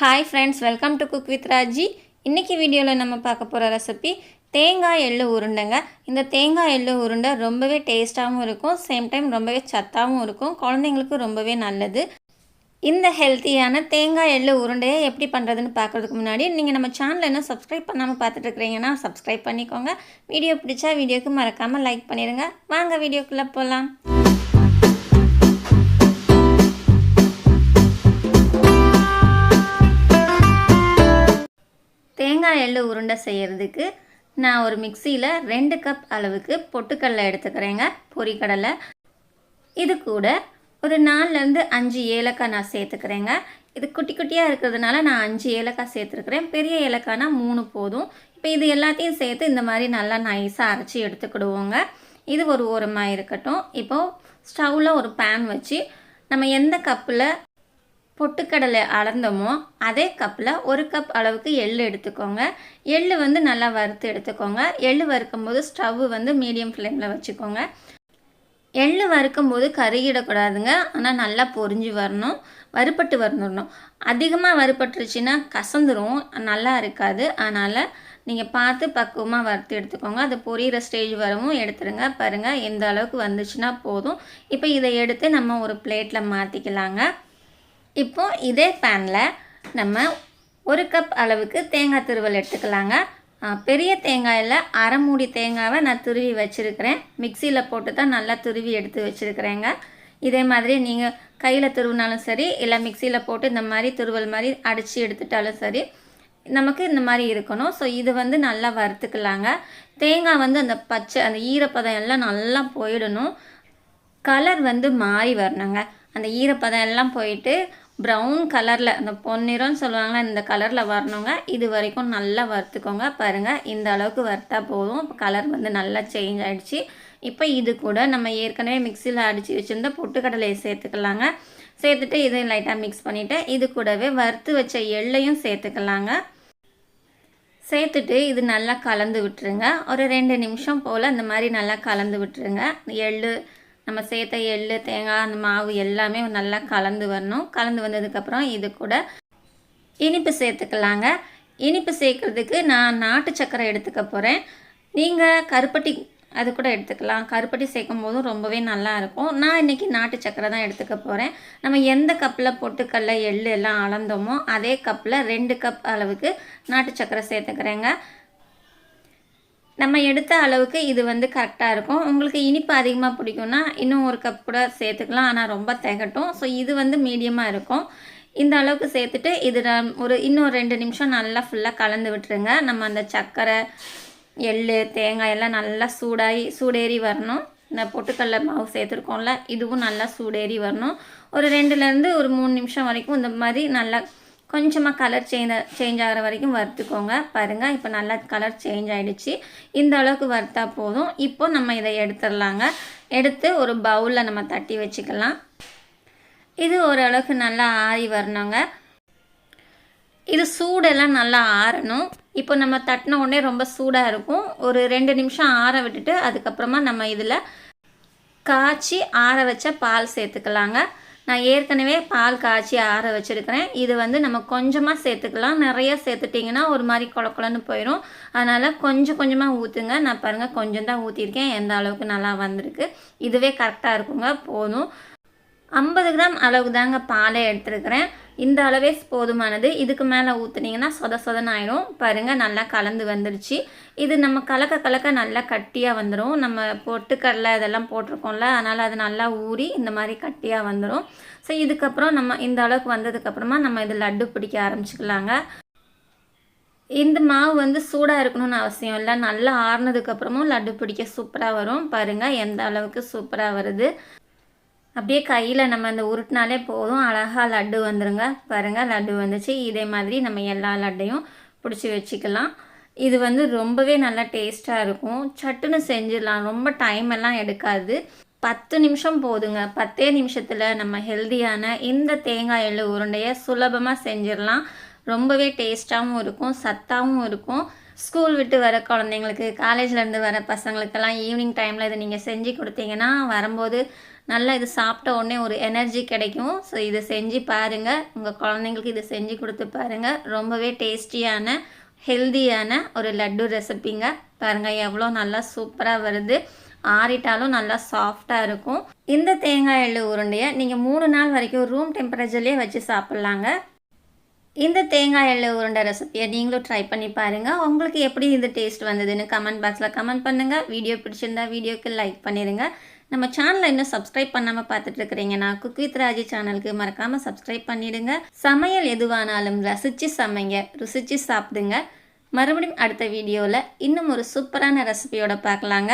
Hi friends welcome to cook with Raji இன்றைக்கி வீடியோவில் நம்ம பார்க்க போகிற ரெசிபி தேங்காய் எள்ளு உருண்டைங்க. இந்த தேங்காய் எள்ளு உருண்டை ரொம்பவே டேஸ்ட்டாகவும் இருக்கும் சேம் டைம் ரொம்பவே சத்தாகவும் இருக்கும் குழந்தைங்களுக்கு ரொம்பவே நல்லது. இந்த ஹெல்த்தியான தேங்காய் எள்ளு உருண்டையை எப்படி பண்ணுறதுன்னு பார்க்குறதுக்கு முன்னாடி நீங்கள் நம்ம சேனலை இன்னும் சப்ஸ்கிரைப் பண்ணாமல் பார்த்துட்டுருக்கிறீங்கன்னா சப்ஸ்கிரைப் பண்ணிக்கோங்க. வீடியோ பிடிச்சா வீடியோக்கு மறக்காமல் லைக் பண்ணிடுங்க. வாங்க வீடியோக்குள்ளே போகலாம் தேங்காய் எள்ளு உருண்டை செய்கிறதுக்கு நான் ஒரு மிக்சியில் ரெண்டு கப் அளவுக்கு பொட்டுக்கடலை எடுத்துக்கிறேங்க பொரிக்கடலை. இது கூட ஒரு நாலுலேருந்து அஞ்சு ஏலக்காய் நான் சேர்த்துக்கிறேங்க. இது குட்டி குட்டியாக இருக்கிறதுனால நான் அஞ்சு ஏலக்காய் சேர்த்துருக்குறேன். பெரிய ஏலக்காய்னா மூணு போதும். இப்போ இது எல்லாத்தையும் சேர்த்து இந்த மாதிரி நல்லா நைஸாக அரைச்சி எடுத்துக்கிடுவோங்க. இது ஒரு ஓரமாக இருக்கட்டும். இப்போது ஸ்டவ்வில் ஒரு பேன் வச்சு நம்ம எந்த கப்பில் பொட்டுக்கடலை அளந்தோமோ அதே கப்பில் ஒரு கப் அளவுக்கு எள் எடுத்துக்கோங்க. எள்ளு வந்து நல்லா வறுத்து எடுத்துக்கோங்க. எள் வறுக்கும் போது ஸ்டவ் வந்து மீடியம் ஃப்ளேமில் வச்சுக்கோங்க. எள்ளு வறுக்கும் போது கருகிடக்கூடாதுங்க. ஆனால் நல்லா பொரிஞ்சு வரணும். வறுப்பட்டு வரணும் அதிகமாக வறுபட்டுருச்சுன்னா கசந்துரும். நல்லா இருக்காது. அதனால் நீங்கள் பார்த்து பக்குவமாக வறுத்து எடுத்துக்கோங்க. அது பொரியிற ஸ்டேஜ் வரவும் எடுத்துருங்க. பாருங்கள் எந்த அளவுக்கு வந்துச்சுன்னா போதும். இப்போ இதை எடுத்து நம்ம ஒரு பிளேட்டில் மாற்றிக்கலாங்க இப்போ இதே பேனில் நம்ம ஒரு கப் அளவுக்கு தேங்காய் துருவல் எடுத்துக்கலாங்க. பெரிய தேங்காயில் அரை மூடி தேங்காவை நான் துருவி வச்சுருக்கிறேன். மிக்சியில் போட்டு தான் நல்லா துருவி எடுத்து வச்சுருக்கிறேங்க. இதே மாதிரி நீங்கள் கையில் துருவினாலும் சரி இல்லை மிக்சியில் போட்டு இந்த மாதிரி துருவல் மாதிரி அடித்து எடுத்துட்டாலும் சரி நமக்கு இந்த மாதிரி இருக்கணும். ஸோ இது வந்து நல்லா வறுத்துக்கலாங்க. தேங்காய் வந்து அந்த பச்சை அந்த ஈரப்பதம் எல்லாம் நல்லா போயிடணும். கலர் வந்து மாறி வரணுங்க. அந்த ஈரப்பதம் எல்லாம் போயிட்டு ப்ரௌன் கலரில் இந்த பொன்னிறம்னு சொல்லுவாங்களே இந்த கலரில் வரணுங்க. இது வரைக்கும் நல்லா வறுத்துக்கோங்க. பாருங்கள் இந்த அளவுக்கு வறுத்தா போதும். கலர் வந்து நல்லா சேஞ்ச் ஆகிடுச்சு இப்போ இது கூட நம்ம ஏற்கனவே மிக்சியில் அடித்து வச்சுருந்த பொட்டுக்கடலையை சேர்த்துக்கலாங்க. சேர்த்துட்டு இதையும் லைட்டாக மிக்ஸ் பண்ணிவிட்டு இது கூடவே வறுத்து வச்ச எள்ளையும் சேர்த்துக்கலாங்க. சேர்த்துட்டு இது நல்லா கலந்து விட்டுருங்க. ஒரு ரெண்டு நிமிஷம் போல் இந்த மாதிரி நல்லா கலந்து விட்டுருங்க. எள்ளு நம்ம சேர்த்த எள்ளு தேங்காய் அந்த மாவு எல்லாமே நல்லா கலந்து வரணும். கலந்து வந்ததுக்கப்புறம் இது கூட இனிப்பு சேர்த்துக்கலாங்க. இனிப்பு சேர்க்குறதுக்கு நான் நாட்டு சக்கரை எடுத்துக்க போகிறேன் நீங்கள் கருப்பட்டி அது கூட எடுத்துக்கலாம். கருப்பட்டி சேர்க்கும் போதும் ரொம்பவே நல்லா இருக்கும். நான் இன்றைக்கி நாட்டு சக்கரை தான் எடுத்துக்க போகிறேன் நம்ம எந்த கப்பில் பொட்டுக்கடல எள்ளு எல்லாம் அளந்தோமோ அதே கப்பில் ரெண்டு கப் அளவுக்கு நாட்டு சக்கரை சேர்த்துக்கிறேங்க. நம்ம எடுத்த அளவுக்கு இது வந்து கரெக்டாக இருக்கும். உங்களுக்கு இனிப்பு அதிகமாக பிடிக்கும்னா இன்னும் ஒரு கப் கூட சேர்த்துக்கலாம். ஆனால் ரொம்ப திகட்டும். ஸோ இது வந்து மீடியமாக இருக்கும். இந்த அளவுக்கு சேர்த்துட்டு இது ஒரு இன்னும் ரெண்டு நிமிஷம் நல்லா ஃபுல்லாக கலந்து விட்டுருங்க. நம்ம அந்த சர்க்கரை எள் தேங்காய் எல்லாம் நல்லா சூடாகி சூடேறி வரணும். இந்த பொட்டுக்கடல மாவு சேர்த்துருக்கோம்ல இதுவும் நல்லா சூடேறி வரணும். ஒரு ரெண்டுலேருந்து ஒரு மூணு நிமிஷம் வரைக்கும் இந்த மாதிரி நல்லா கொஞ்சமாக கலர் சேஞ்ச் சேஞ்ச் ஆகிற வரைக்கும் வறுத்துக்கோங்க. பாருங்கள் இப்போ நல்லா கலர் சேஞ்ச் ஆகிடுச்சு இந்த அளவுக்கு வறுத்தா போதும். இப்போ நம்ம இதை எடுத்துடலாங்க. எடுத்து ஒரு பவுலில் நம்ம தட்டி வச்சுக்கலாம். இது ஓரளவுக்கு நல்லா ஆறி வரணுங்க. இது சூடெல்லாம் நல்லா ஆறணும். இப்போ நம்ம தட்டின உடனே ரொம்ப சூடாக இருக்கும். ஒரு ரெண்டு நிமிஷம் ஆற விட்டுட்டு அதுக்கப்புறமா நம்ம இதில் காய்ச்சி ஆற வச்ச பால் சேர்த்துக்கலாங்க. நான் ஏற்கனவே பால் காய்ச்சி ஆற வச்சுருக்கிறேன். இது வந்து நம்ம கொஞ்சமாக சேர்த்துக்கலாம். நிறையா சேர்த்துட்டிங்கன்னா ஒரு மாதிரி கொல போயிடும் அதனால் கொஞ்சம் கொஞ்சமாக ஊற்றுங்க நான் பாருங்கள் கொஞ்சம் தான் ஊற்றிருக்கேன் எந்த அளவுக்கு நல்லா வந்திருக்கு. இதுவே கரெக்டாக இருக்குங்க. போதும். ஐம்பது கிராம் அளவுக்கு தாங்க பாலை எடுத்துருக்கிறேன். இந்த அளவே போதுமானது. இதுக்கு மேலே ஊற்றுனீங்கன்னா சொத சொதன்னு ஆயிடும் பாருங்கள் நல்லா கலந்து வந்துடுச்சு இது நம்ம கலக்க கலக்க நல்லா கட்டியாக வந்துடும் நம்ம பொட்டுக்கடலை இதெல்லாம் போட்டிருக்கோம்ல அதனால் அது நல்லா ஊறி இந்த மாதிரி கட்டியாக வந்துடும் ஸோ இதுக்கப்புறம் நம்ம இந்த அளவுக்கு வந்ததுக்கப்புறமா நம்ம இது லட்டு பிடிக்க ஆரம்பிச்சுக்கலாங்க. இந்த மாவு வந்து சூடாக இருக்கணும்னு அவசியம் இல்லை. நல்லா ஆறுனதுக்கப்புறமும் லட்டு பிடிக்க சூப்பராக வரும். பாருங்கள் எந்த அளவுக்கு சூப்பராக வருது. அப்படியே கையில் நம்ம அந்த உருட்டினாலே போதும். அழகாக லட்டு வந்துருங்க. பாருங்கள் லட்டு வந்துச்சு. இதே மாதிரி நம்ம எல்லா லட்டையும் பிடிச்சி வச்சுக்கலாம். இது வந்து ரொம்பவே நல்லா டேஸ்ட்டாக இருக்கும். சட்டுன்னு செஞ்சிடலாம். ரொம்ப டைம் எல்லாம் எடுக்காது. பத்து நிமிஷம் போதுங்க. பத்தே நிமிஷத்தில் நம்ம ஹெல்தியான இந்த தேங்காய் எள்ளு உருண்டையை சுலபமாக செஞ்சிடலாம். ரொம்பவே டேஸ்ட்டாகவும் இருக்கும். சத்தாகவும் இருக்கும். ஸ்கூல் விட்டு வர குழந்தைங்களுக்கு காலேஜ்லேருந்து வர பசங்களுக்கெல்லாம் ஈவினிங் டைமில் இதை நீங்கள் செஞ்சு கொடுத்தீங்கன்னா வரும்போது நல்லா இது சாப்பிட்ட உடனே ஒரு எனர்ஜி கிடைக்கும். ஸோ இதை செஞ்சு பாருங்கள் உங்கள் குழந்தைங்களுக்கு இதை செஞ்சு கொடுத்து பாருங்கள் ரொம்பவே டேஸ்டியான ஹெல்தியான ஒரு லட்டு ரெசிபிங்க பாருங்கள் எவ்வளோ நல்லா சூப்பராக வருது. ஆறிட்டாலும் நல்லா சாஃப்டாக இருக்கும். இந்த தேங்காய் எள்ளு உருண்டையை நீங்கள் மூணு நாள் வரைக்கும் ரூம் டெம்பரேச்சர்லேயே வச்சு சாப்பிட்லாங்க. இந்த தேங்காய் எள்ளு உருண்டை ரெசிபியை நீங்களும் ட்ரை பண்ணி பாருங்கள் உங்களுக்கு எப்படி இந்த டேஸ்ட் வந்ததுன்னு கமெண்ட் பாக்ஸில் கமெண்ட் பண்ணுங்கள் வீடியோ பிடிச்சிருந்தா வீடியோக்கு லைக் பண்ணிடுங்க நம்ம சேனலை இன்னும் சப்ஸ்கிரைப் பண்ணாமல் பார்த்துட்டு இருக்கிறீங்கன்னா குக் வித் ராஜி சேனலுக்கு மறக்காமல் சப்ஸ்கிரைப் பண்ணிடுங்க. சமையல் எதுவானாலும் ரசித்து சமைங்க ருசித்து சாப்பிடுங்க. மறுபடியும் அடுத்த வீடியோவில் இன்னும் ஒரு சூப்பரான ரெசிபியோட பார்க்கலாங்க.